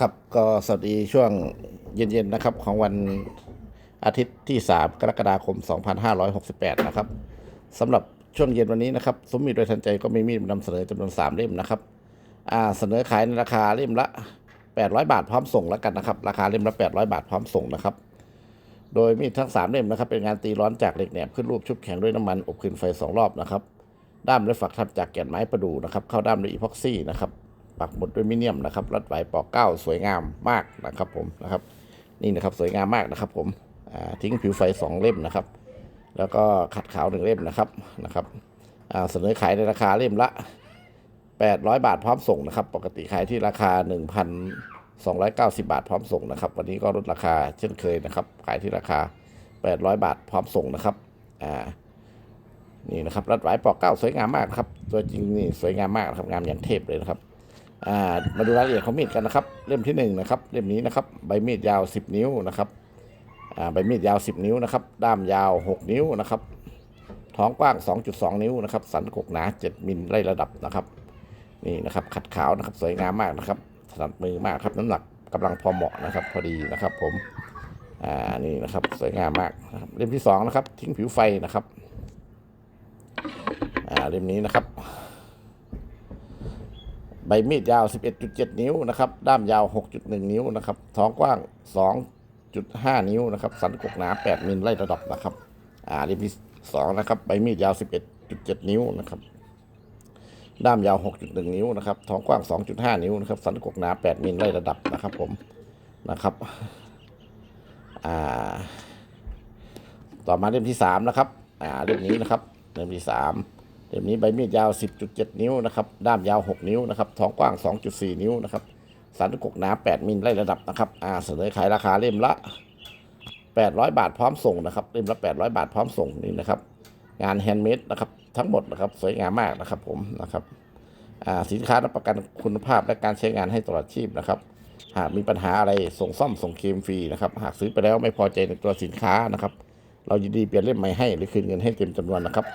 ครับก็สวัสดีช่วงเย็นๆนะครับของวันอาทิตย์ที่ 3 กรกฎาคม 2568 นะครับสำหรับช่วงเย็นวันนี้นะครับสมมีดโดยทันใจก็มีมีดนำเสนอจำนวน 3 เล่มนะครับอ่าเสนอขายในราคาเล่มละ 800 บาทพร้อมส่งแล้วกันนะครับ ราคาเล่มละ 800 บาทพร้อมส่งนะครับ โดยมีดทั้ง 3 เล่มนะครับเป็นงานตีร้อนจากเหล็กแหนบขึ้นรูปชุบแข็งด้วยน้ำมันอบขึ้นไฟ 2 รอบนะครับด้ามและฝักทำจากแก่นไม้ประดู่นะครับเข้าด้ามด้วยอีพ็อกซี่นะครับ ปักหมุดด้วยมิเนียมนะครับรัดไหวปอกเก้าสวยงามมากนะครับผมนะครับ นี่นะครับสวยงามมากนะครับ ผมทิ้งผิวไฟสองเล่มนะครับ แล้วก็ขัดขาวหนึ่งเล่มนะครับนะครับเสนอขายในราคาเล่มละ 800 บาทพร้อมส่งนะครับ ปกติขายที่ราคา 1,290 บาทพร้อมส่งนะครับ วันนี้ก็ลดราคาเช่นเคยนะครับ ขายที่ราคา 800 บาทพร้อมส่งนะครับอ่านี่นะครับรัดไหวปอกเก้าสวยงามมากครับ ตัวจริงนี่สวยงามมากครับงามอย่างเทพเลยนะครับ มาดูรายละเอียดของมีดกันนะครับ เล่มที่หนึ่งนะครับเล่มนี้นะครับ ใบมีดยาว 10 นิ้วนะครับใบมีดยาว 10 นิ้วนะครับ ด้ามยาว 6 นิ้วนะครับ ท้องกว้าง 2.2 นิ้วนะครับ สันกกหนา 7 มิลไล่ระดับนะครับ นี่นะครับ ขัดขาวนะครับ สวยงามมากนะครับถนัดมือมากครับ น้ำหนักกำลังพอเหมาะนะครับ พอดีนะครับ ผม อ่า นี่นะครับ สวยงามมากนะครับ เล่มที่สองนะครับ ทิ้งผิวไฟนะครับ อ่า เล่มนี้นะครับ ใบมีดยาว 11.7 นิ้วนะครับ ด้ามยาว 6.1 นิ้วนะครับ ท้องกว้าง 2.5 นิ้วนะครับ สันกกหนา 8มิลไล่ระดับนะครับ อ่าเล่มที่สองนะครับ ใบมีดยาว 11.7 นิ้วนะครับ ด้ามยาว 6.1 นิ้วนะครับ ท้องกว้าง 2.5 นิ้วนะครับ สันกกหนา 8มิลไล่ระดับนะครับ ผม นะครับ อ่า ต่อมาเล่มที่สามนะครับ อ่า เล่มนี้นะครับ เล่มที่สาม เล่มนี้ใบมีดยาว 10.7 นิ้วนะครับด้ามยาว 6 นิ้วนะครับท้องกว้าง 2.4 นิ้วนะครับสันกกหนา 8 มิลไล่ระดับนะครับอ่าเสนอขายราคาเล่มละ 800 บาทพร้อมส่งนะครับเล่มละ 800 บาทพร้อมส่งนี่นะครับ งานแฮนด์เมดนะครับทั้งหมดนะครับสวยงามมากนะครับผมนะครับอ่าสินค้ารับประกันคุณภาพและการใช้งานให้ตลอดชีพนะครับ หากมีปัญหาอะไรส่งซ่อมส่งเคลมฟรีนะครับ หากซื้อไปแล้วไม่พอใจในตัวสินค้านะครับ เรายินดีเปลี่ยนเล่มใหม่ให้หรือคืนเงินให้เต็มจำนวนนะครับ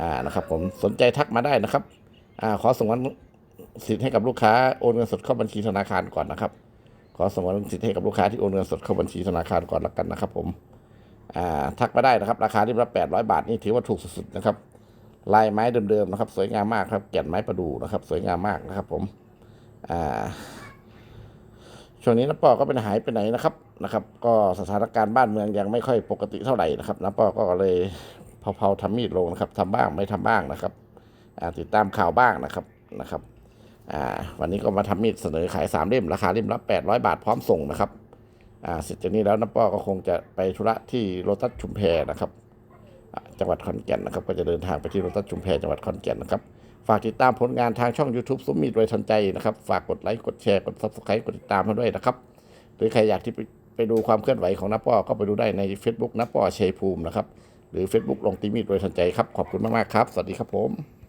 อ่านะครับ ผมสนใจทักมาได้นะครับ อ่า ขอส่งวันสิทธิ์ให้กับลูกค้าโอนเงินสดเข้าบัญชีธนาคารก่อนนะครับ ขอส่งวันสิทธิ์ให้กับลูกค้าที่โอนเงินสดเข้าบัญชีธนาคารก่อนละกันนะครับ ผมอ่าทักมาได้นะครับ ราคาที่ละ800 บาทนี่ถือว่าถูกสุดๆนะครับ ลายไม้เดิมๆนะครับ สวยงามมากครับแก่นไม้ประดู่นะครับ สวยงามมากนะครับ ผม อ่า ช่วงนี้น้าปอก็เป็นหายไปไหนนะครับนะครับ ก็สถานการณ์บ้านเมืองยังไม่ค่อยปกติเท่าไหร่นะครับน้าปอก็เลยเผาๆทำมีดลงนะครับทำบ้างไม่ทำบ้างนะครับติดตามข่าวบ้างนะครับนะครับวันนี้ก็มาทำมีดเสนอขายสามเล่มราคาเล่มละ800 บาทพร้อมส่งนะครับเสร็จจากนี้แล้วน้าปอก็คงจะไปธุระที่โรตัสชุมแพนะครับจังหวัดขอนแก่นนะครับ ก็จะเดินทางไปที่โรตัสชุมแพจังหวัดขอนแก่นนะครับ ฝากติดตามผลงานทางช่อง YouTube ซุ้มมีดรวยทันใจนะครับ ฝากกดไลค์กดแชร์กด Subscribe กดติดตามมาด้วยนะครับ หรือใครอยากที่ไปไปดูความเคลื่อนไหวของน้าป้อก็ไปดูได้ใน Facebook น้าป้อชัยภูมินะครับ หรือ Facebook ลงตีมีดรวยทันใจครับ ขอบคุณมากๆครับ สวัสดีครับผม